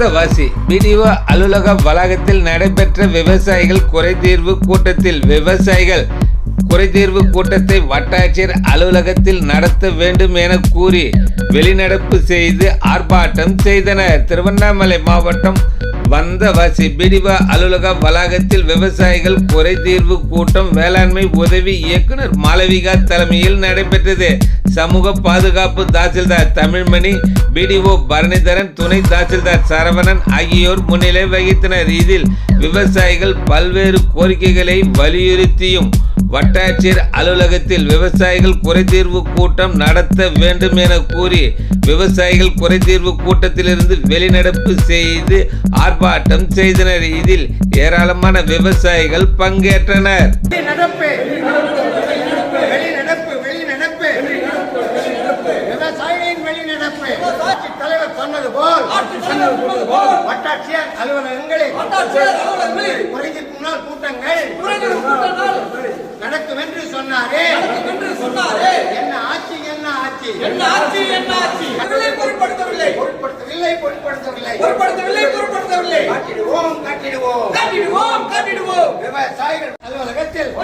Vandavasi BDO அலுவலக வளாகத்தில் நடைபெற்ற விவசாயிகள் குறைதீர்வு கூட்டத்தில் விவசாயிகள் குறைதீர்வு கூட்டத்தை வட்டாட்சியர் அலுவலகத்தில் நடத்த வேண்டும் என கூறி வெளிநடப்பு செய்து ஆர்ப்பாட்டம் செய்தனர். திருவண்ணாமலை மாவட்டம் வந்தவாசி பிடிவா அலுவலக வளாகத்தில் விவசாயிகள் குறைதீர்வு கூட்டம் வேளாண்மை உதவி இயக்குனர் மாளவிகா தலைமையில் நடைபெற்றது. சமூக பாதுகாப்பு தாசில்தார் தமிழ்மணி பிடிஓ பரணிதரன் துணை தாசில்தார் சரவணன் ஆகியோர் முன்னிலை வகித்தனர். இதில் விவசாயிகள் பல்வேறு கோரிக்கைகளை வலியுறுத்தியும் வட்டாட்சியர் அலுவலகத்தில் விவசாயிகள் குறைதீர்வு கூட்டம் நடத்த வேண்டும் என கூறி விவசாயிகள் குறைதீர்வு கூட்டத்திலிருந்து வெளிநடப்பு செய்து ஆர்ப்பாட்டம் செய்தனர். இதில் ஏராளமான விவசாயிகள் பங்கேற்றனர் நடப்பு வெளிநடப்பு வெளிநடப்பு விவசாயிகளின் வெளிநடப்பு ஆட்சித் தலைவர் சொன்னது போல் வட்டாட்சியர் அலுவலகங்களில் குறைதீர்ப்பு நாள் கூட்டங்கள் நடக்கும் என்று சொன்னாரே. என்ன ஆட்சி என்ன ஆட்சி? என்ன ஆட்சி என்ன ஆட்சி? மக்களை பொருட்படுத்தவில்லை. பொருட்படுத்தவில்லை பொருட்படுத்தவில்லை. பொருட்படுத்தவில்லை பொருட்படுத்தவில்லை. காட்டிடுவோம் காட்டிடுவோம். காட்டிடுவோம் காட்டிடுவோம். விவசாயிகள் அலுவலகத்தில்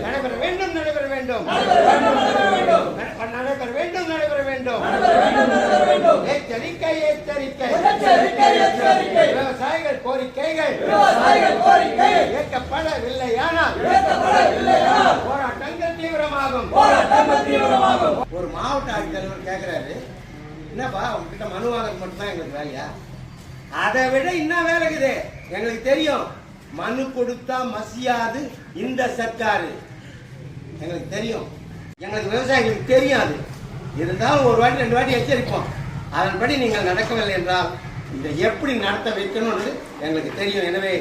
நடைபெற வேண்டும் நடைபெற வேண்டும் நட- நடைபெற வேண்டும் நடைபெற வேண்டும் எச்சரிக்கை எச்சரிக்கை. விவசாயிகள் கோரிக்கைகள் ஏற்கப்படவில்லையானால் போராட்டங்கள் தீவிரமாகும். ஒரு மாவட்ட ஆட்சித்தலைவர் கேட்கிறாரு என்னப்பா உங்ககிட்ட மனு வாங்குறது மட்டும்தான் எங்களுக்கு வேலையா? அதை விட இன்னும் வேலை இருக்குது. எங்களுக்கு தெரியும் மனு கொடுத்தா மசியாது இந்த சர்க்காரு. எங்களுக்கு தெரியும். எங்களுக்கு விவசாயிகளுக்கு தெரியும் அது இருந்தாலும் ஒரு வாட்டி ரெண்டு வாட்டி எச்சரிப்போம். அதன்படி நீங்கள் நடக்கவில்லை என்றால் இதை எப்படி நடத்த வைக்கணும்னு எங்களுக்கு தெரியும். எனவே